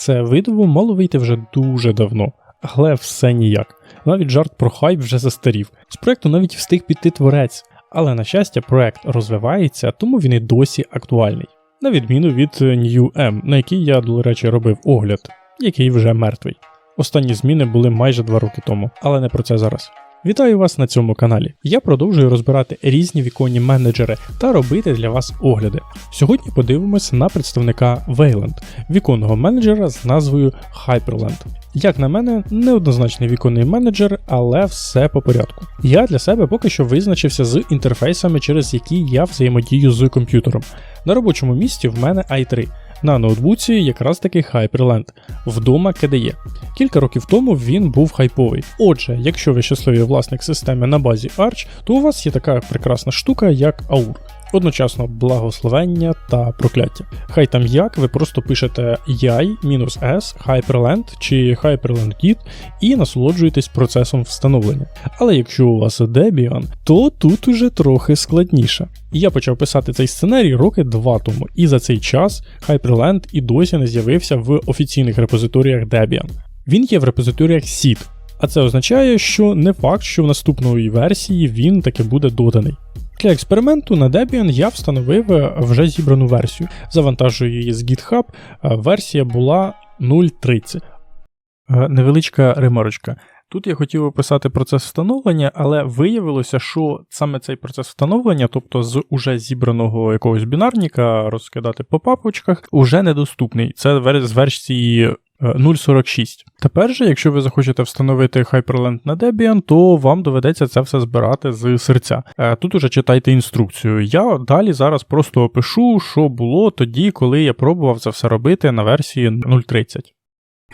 це видово мало вийти вже дуже давно, але все ніяк. Навіть жарт про хайп вже застарів. З проекту навіть встиг піти творець. Але на щастя, проект розвивається, тому він і досі актуальний. На відміну від New M, на який я, до речі, робив огляд, який вже мертвий. Останні зміни були майже два роки тому, але не про це зараз. Вітаю вас на цьому каналі. Я продовжую розбирати різні віконні менеджери та робити для вас огляди. Сьогодні подивимося на представника Wayland, віконного менеджера з назвою Hyperland. Як на мене, неоднозначний віконний менеджер, але все по порядку. Я для себе поки що визначився з інтерфейсами, через які я взаємодію з комп'ютером. На робочому місці в мене i3. На ноутбуці якраз таки Hyperland, вдома KDE. Кілька років тому він був хайповий. Отже, якщо ви щасливий власник системи на базі Arch, то у вас є така прекрасна штука, як AUR. Одночасно благословення та прокляття. Хай там як, ви просто пишете yai-s Hyperland чи Hyperland Git і насолоджуєтесь процесом встановлення. Але якщо у вас Debian, то тут уже трохи складніше. Я почав писати цей сценарій роки два тому, і за цей час Hyperland і досі не з'явився в офіційних репозиторіях Debian. Він є в репозиторіях SID, а це означає, що не факт, що в наступної версії він таки буде доданий. Для експерименту на Debian я встановив е, вже зібрану версію. Завантажую її з GitHub. Е, версія була 0.30. Е, невеличка ремарочка. Тут я хотів описати процес встановлення, але виявилося, що саме цей процес встановлення, тобто з уже зібраного якогось бінарника, розкидати по папочках, уже недоступний. Це з версії 0.46. Тепер же, якщо ви захочете встановити Hyperland на Debian, то вам доведеться це все збирати з серця. Е, тут уже читайте інструкцію. Я далі зараз просто опишу, що було тоді, коли я пробував це все робити на версії 0.30.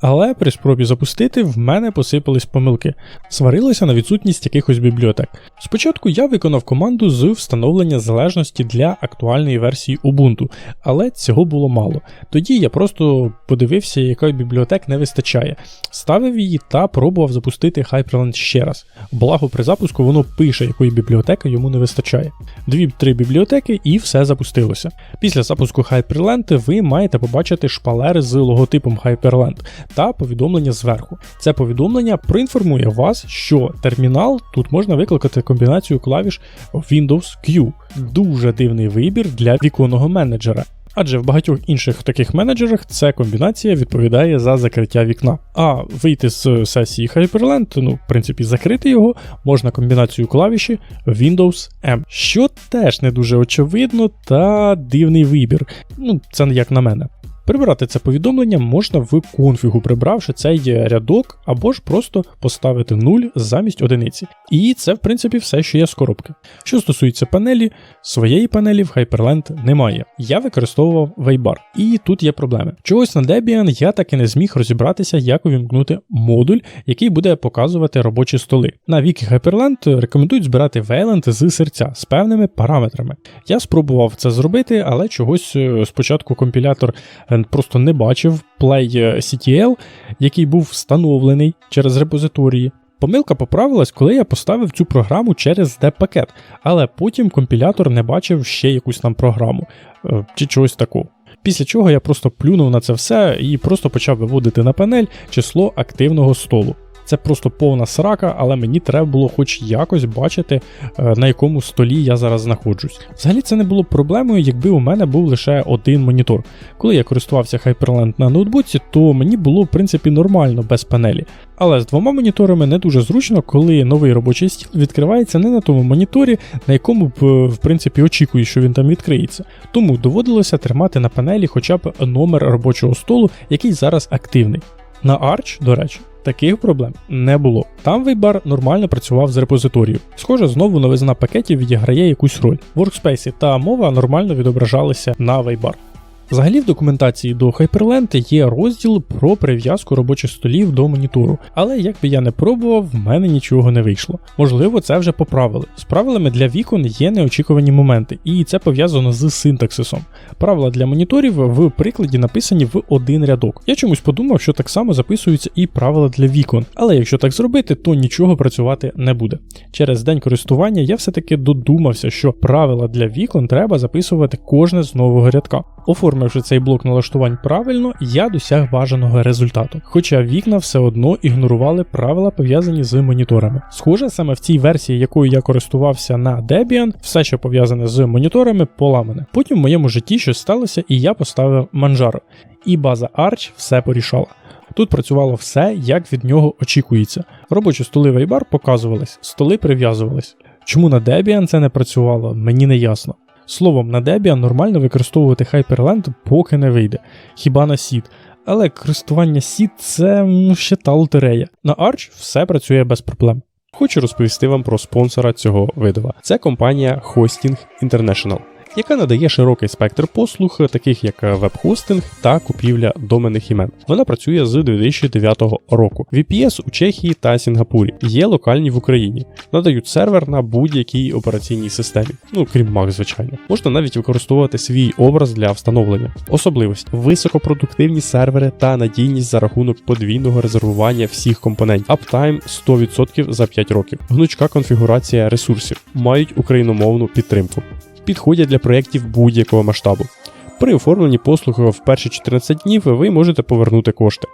Але при спробі запустити в мене посипались помилки, сварилися на відсутність якихось бібліотек. Спочатку я виконав команду з встановлення залежності для актуальної версії Ubuntu, але цього було мало. Тоді я просто подивився, якої бібліотек не вистачає, ставив її та пробував запустити Hyperland ще раз. Благо при запуску воно пише, якої бібліотеки йому не вистачає. Дві-три бібліотеки і все запустилося. Після запуску Hyperland ви маєте побачити шпалери з логотипом Hyperland та повідомлення зверху. Це повідомлення проінформує вас, що термінал тут можна викликати комбінацію клавіш Windows Q. Дуже дивний вибір для віконного менеджера. Адже в багатьох інших таких менеджерах ця комбінація відповідає за закриття вікна. А вийти з сесії Hyperland, ну, в принципі, закрити його, можна комбінацію клавіші Windows M, що теж не дуже очевидно та дивний вибір. Ну, це як на мене. Прибирати це повідомлення можна в конфігу, прибравши цей рядок, або ж просто поставити 0 замість одиниці. І це, в принципі, все, що є з коробки. Що стосується панелі, своєї панелі в Hyperland немає. Я використовував Waybar. І тут є проблеми. Чогось на Debian я так і не зміг розібратися, як увімкнути модуль, який буде показувати робочі столи. На Wiki Hyperland рекомендують збирати Wayland з серця з певними параметрами. Я спробував це зробити, але чогось е, спочатку компілятор е, просто не бачив Play CTL, який був встановлений через репозиторії. Помилка поправилась, коли я поставив цю програму через D-пакет, але потім компілятор не бачив ще якусь там програму е, чи чогось такого. Після чого я просто плюнув на це все і просто почав виводити на панель число активного столу. Це просто повна срака, але мені треба було хоч якось бачити, е, на якому столі я зараз знаходжусь. Взагалі це не було проблемою, якби у мене був лише один монітор. Коли я користувався Hyperland на ноутбуці, то мені було в принципі нормально без панелі. Але з двома моніторами не дуже зручно, коли новий робочий стіл відкривається не на тому моніторі, на якому б, е, в принципі, очікую, що він там відкриється. Тому доводилося тримати на панелі хоча б номер робочого столу, який зараз активний. На Arch, до речі, таких проблем не було. Там Вейбар нормально працював з репозиторією. Схоже, знову новизна пакетів відіграє якусь роль. Workspace та мова нормально відображалися на Вейбар. Взагалі в документації до Hyperland є розділ про прив'язку робочих столів до монітору, але як би я не пробував, в мене нічого не вийшло. Можливо, це вже поправили. З правилами для вікон є неочікувані моменти, і це пов'язано з синтаксисом. Правила для моніторів в прикладі написані в один рядок. Я чомусь подумав, що так само записуються і правила для вікон, але якщо так зробити, то нічого працювати не буде. Через день користування я все-таки додумався, що правила для вікон треба записувати кожне з нового рядка. Оформивши цей блок налаштувань правильно, я досяг бажаного результату. Хоча вікна все одно ігнорували правила пов'язані з моніторами. Схоже, саме в цій версії, якою я користувався на Debian, все, що пов'язане з моніторами, поламане. Потім в моєму житті щось сталося, і я поставив Manjaro. І база Arch все порішала. Тут працювало все, як від нього очікується. Робочі столи Вейбар показувались, столи прив'язувались. Чому на Debian це не працювало, мені не ясно. Словом, на Debian нормально використовувати Hyperland поки не вийде, хіба на Seed. Але користування Seed це ну, ще та лотерея. На Arch все працює без проблем. Хочу розповісти вам про спонсора цього видава. Це компанія Hosting International, яка надає широкий спектр послуг, таких як веб-хостинг та купівля доменних імен. Вона працює з 2009 року. VPS у Чехії та Сінгапурі є локальні в Україні, надають сервер на будь-якій операційній системі, ну крім Mac, звичайно. Можна навіть використовувати свій образ для встановлення. Особливості високопродуктивні сервери та надійність за рахунок подвійного резервування всіх компонентів. Uptime 100% за 5 років. Гнучка конфігурація ресурсів, мають україномовну підтримку підходять для проєктів будь-якого масштабу. При оформленні послуг в перші 14 днів ви можете повернути кошти,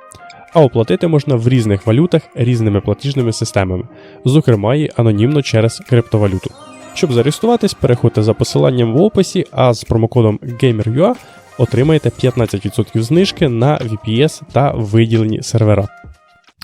а оплатити можна в різних валютах різними платіжними системами, зокрема і анонімно через криптовалюту. Щоб зареєструватись, переходьте за посиланням в описі, а з промокодом GamerUA отримаєте 15% знижки на VPS та виділені сервера.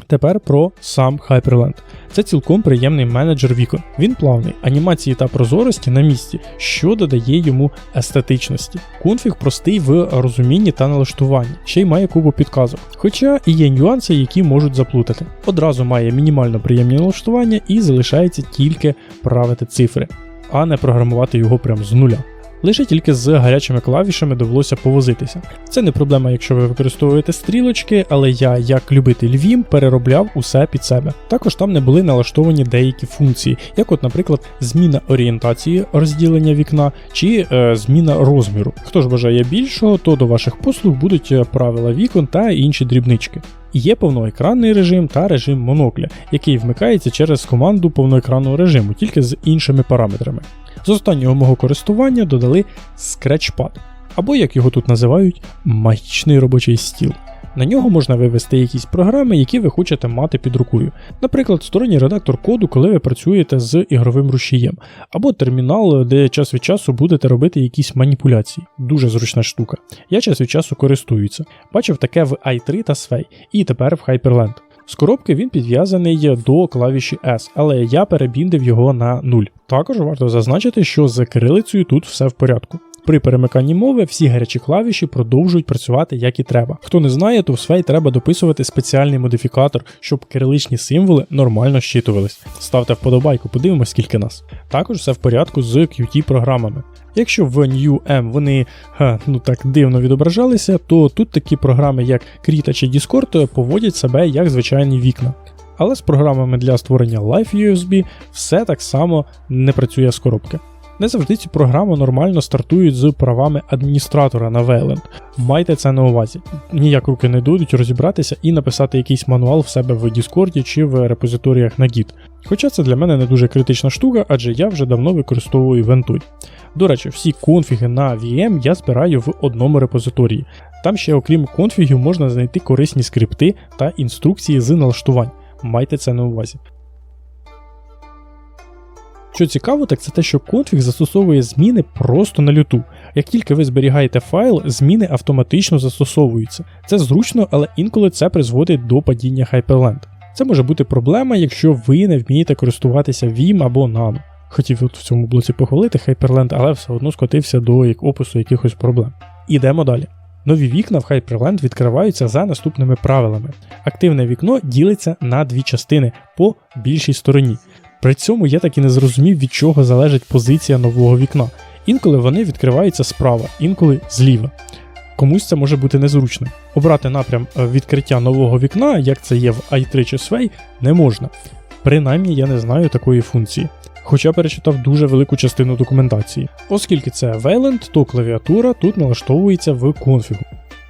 Тепер про сам Hyperland. Це цілком приємний менеджер вікон. Він плавний, анімації та прозорості на місці, що додає йому естетичності. Конфіг простий в розумінні та налаштуванні, ще й має купу підказок. Хоча і є нюанси, які можуть заплутати. Одразу має мінімально приємні налаштування і залишається тільки правити цифри, а не програмувати його прямо з нуля. Лише тільки з гарячими клавішами довелося повозитися. Це не проблема, якщо ви використовуєте стрілочки, але я, як любитель Vim, переробляв усе під себе. Також там не були налаштовані деякі функції, як, от, наприклад, зміна орієнтації розділення вікна чи е, зміна розміру. Хто ж бажає більшого, то до ваших послуг будуть е, правила вікон та інші дрібнички. Є повноекранний режим та режим монокля, який вмикається через команду повноекранного режиму, тільки з іншими параметрами. З останнього мого користування додали Scratchpad, або, як його тут називають, магічний робочий стіл. На нього можна вивести якісь програми, які ви хочете мати під рукою. Наприклад, сторонній редактор коду, коли ви працюєте з ігровим рушієм, або термінал, де час від часу будете робити якісь маніпуляції. Дуже зручна штука. Я час від часу користуюся. Бачив таке в i3 та Sway, і тепер в Hyperland. З коробки він підв'язаний до клавіші S, але я перебіндив його на 0. Також варто зазначити, що з кирилицею тут все в порядку. При перемиканні мови всі гарячі клавіші продовжують працювати як і треба. Хто не знає, то в Sway треба дописувати спеціальний модифікатор, щоб кириличні символи нормально щитувались. Ставте вподобайку, подивимось, скільки нас. Також все в порядку з Qt-програмами. Якщо в New вони ха, ну так дивно відображалися, то тут такі програми, як Krita чи Discord, поводять себе як звичайні вікна. Але з програмами для створення Live USB все так само не працює з коробки. Не завжди ці програми нормально стартують з правами адміністратора на Wayland. Майте це на увазі. Ніяк руки не дойдуть розібратися і написати якийсь мануал в себе в Discord чи в репозиторіях на Git. Хоча це для мене не дуже критична штука, адже я вже давно використовую Ventoy. До речі, всі конфіги на VM я збираю в одному репозиторії. Там ще, окрім конфігів, можна знайти корисні скрипти та інструкції з налаштувань. Майте це на увазі. Що цікаво, так це те, що конфіг застосовує зміни просто на люту. Як тільки ви зберігаєте файл, зміни автоматично застосовуються. Це зручно, але інколи це призводить до падіння Hyperland. Це може бути проблема, якщо ви не вмієте користуватися Vim або Nano. Хотів от в цьому блоці похвалити Hyperland, але все одно скотився до опису якихось проблем. Ідемо далі. Нові вікна в Hyperland відкриваються за наступними правилами. Активне вікно ділиться на дві частини по більшій стороні. При цьому я так і не зрозумів, від чого залежить позиція нового вікна. Інколи вони відкриваються справа, інколи зліва. Комусь це може бути незручно. Обрати напрям е, відкриття нового вікна, як це є в i3 чи Sway, не можна. Принаймні я не знаю такої функції. Хоча перечитав дуже велику частину документації. Оскільки це Wayland, то клавіатура тут налаштовується в конфігу.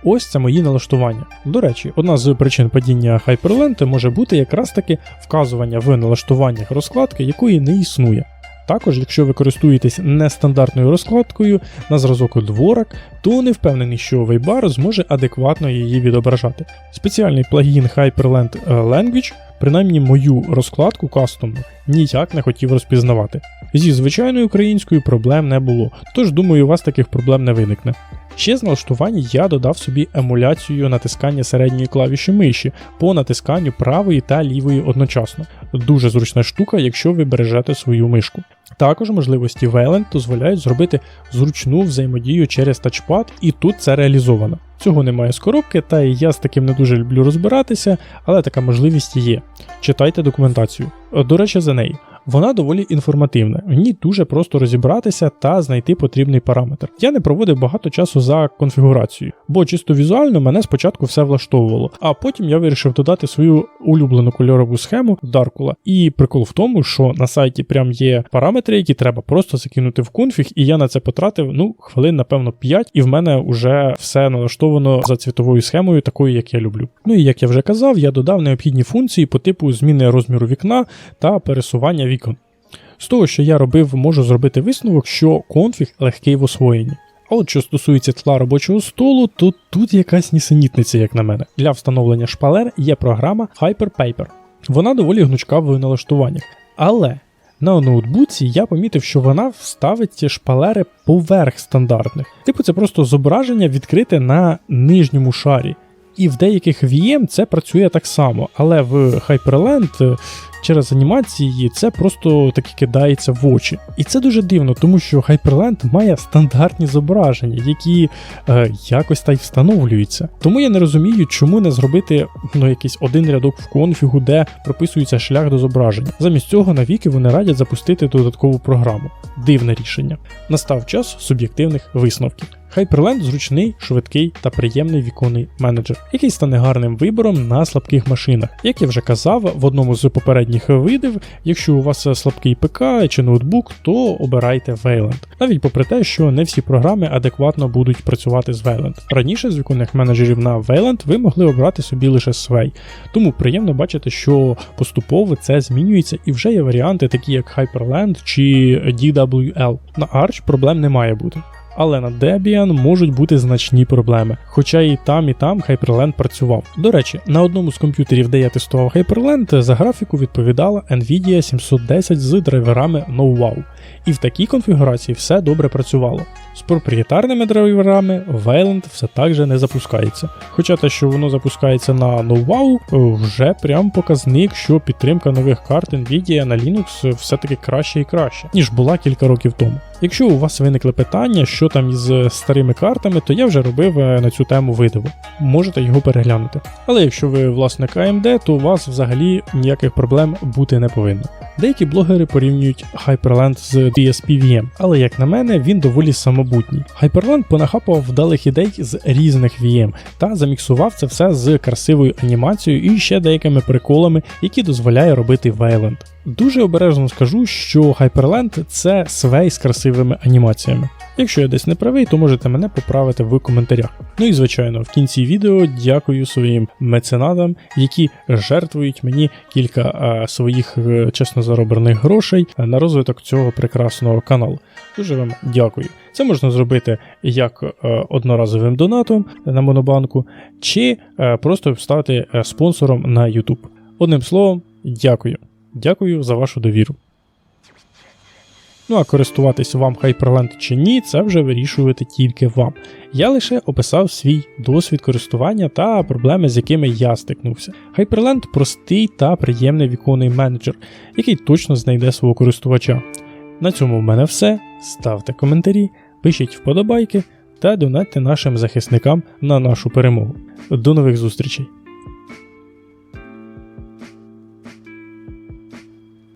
Ось це мої налаштування. До речі, одна з причин падіння Hyperland може бути якраз таки вказування в налаштуваннях розкладки, якої не існує. Також, якщо ви користуєтесь нестандартною розкладкою на зразок дворак, то не впевнений, що Вейбар зможе адекватно її відображати. Спеціальний плагін Hyperland е, Language, принаймні мою розкладку кастомну, ніяк не хотів розпізнавати. Зі звичайною українською проблем не було, тож думаю, у вас таких проблем не виникне. Ще з налаштувань я додав собі емуляцію натискання середньої клавіші миші по натисканню правої та лівої одночасно. Дуже зручна штука, якщо ви бережете свою мишку. Також можливості Wayland дозволяють зробити зручну взаємодію через тачпад, і тут це реалізовано. Цього немає з коробки, та і я з таким не дуже люблю розбиратися, але така можливість є. Читайте документацію. До речі, за нею. Вона доволі інформативна, в ній дуже просто розібратися та знайти потрібний параметр. Я не проводив багато часу за конфігурацією, бо чисто візуально мене спочатку все влаштовувало, а потім я вирішив додати свою улюблену кольорову схему Даркула. І прикол в тому, що на сайті прям є параметри, які треба просто закинути в конфіг, і я на це потратив ну хвилин, напевно, 5, і в мене вже все налаштовано за цвітовою схемою, такою, як я люблю. Ну і як я вже казав, я додав необхідні функції по типу зміни розміру вікна та пересування вікон. З того, що я робив, можу зробити висновок, що конфіг легкий в освоєнні. А от що стосується тла робочого столу, то тут якась нісенітниця, як на мене. Для встановлення шпалер є програма HyperPaper. Вона доволі гнучка в налаштуваннях. Але на ноутбуці я помітив, що вона вставить ці шпалери поверх стандартних. Типу, це просто зображення відкрите на нижньому шарі. І в деяких VM це працює так само, але в Hyperland через анімації це просто таки кидається в очі. І це дуже дивно, тому що Hyperland має стандартні зображення, які е, якось та й встановлюються. Тому я не розумію, чому не зробити ну, якийсь один рядок в конфігу, де прописується шлях до зображення. Замість цього навіки вони радять запустити додаткову програму. Дивне рішення. Настав час суб'єктивних висновків. Hyperland зручний, швидкий та приємний віконний менеджер, який стане гарним вибором на слабких машинах. Як я вже казав в одному з попередніх видів, якщо у вас слабкий ПК чи ноутбук, то обирайте Wayland. Навіть попри те, що не всі програми адекватно будуть працювати з Wayland. Раніше з віконних менеджерів на Wayland ви могли обрати собі лише Sway. Тому приємно бачити, що поступово це змінюється і вже є варіанти, такі як Hyperland чи DWL. На Arch проблем не має бути але на Debian можуть бути значні проблеми. Хоча і там, і там Hyperland працював. До речі, на одному з комп'ютерів, де я тестував Hyperland, за графіку відповідала Nvidia 710 з драйверами NoWow. І в такій конфігурації все добре працювало. З проприєтарними драйверами Wayland все так же не запускається. Хоча те, що воно запускається на NoWow, вже прям показник, що підтримка нових карт Nvidia на Linux все-таки краще і краще, ніж була кілька років тому. Якщо у вас виникли питання, що там із старими картами, то я вже робив е, на цю тему видиво. Можете його переглянути. Але якщо ви власник AMD, то у вас взагалі ніяких проблем бути не повинно. Деякі блогери порівнюють Hyperland з DSP VM, але як на мене, він доволі самобутній. Hyperland понахапав вдалих ідей з різних VM та заміксував це все з красивою анімацією і ще деякими приколами, які дозволяє робити Wayland. Дуже обережно скажу, що Hyperland це свей з красивими анімаціями. Якщо я десь не правий, то можете мене поправити в коментарях. Ну і звичайно, в кінці відео дякую своїм меценатам, які жертвують мені кілька а, своїх е, чесно зароблених грошей на розвиток цього прекрасного каналу. Дуже вам дякую. Це можна зробити як е, одноразовим донатом на Монобанку, чи е, просто стати е, спонсором на YouTube. Одним словом, дякую. Дякую за вашу довіру. Ну а користуватись вам Hyperland чи ні, це вже вирішувати тільки вам. Я лише описав свій досвід користування та проблеми, з якими я стикнувся. Hyperland простий та приємний віконний менеджер, який точно знайде свого користувача. На цьому в мене все. Ставте коментарі, пишіть вподобайки та донатьте нашим захисникам на нашу перемогу. До нових зустрічей!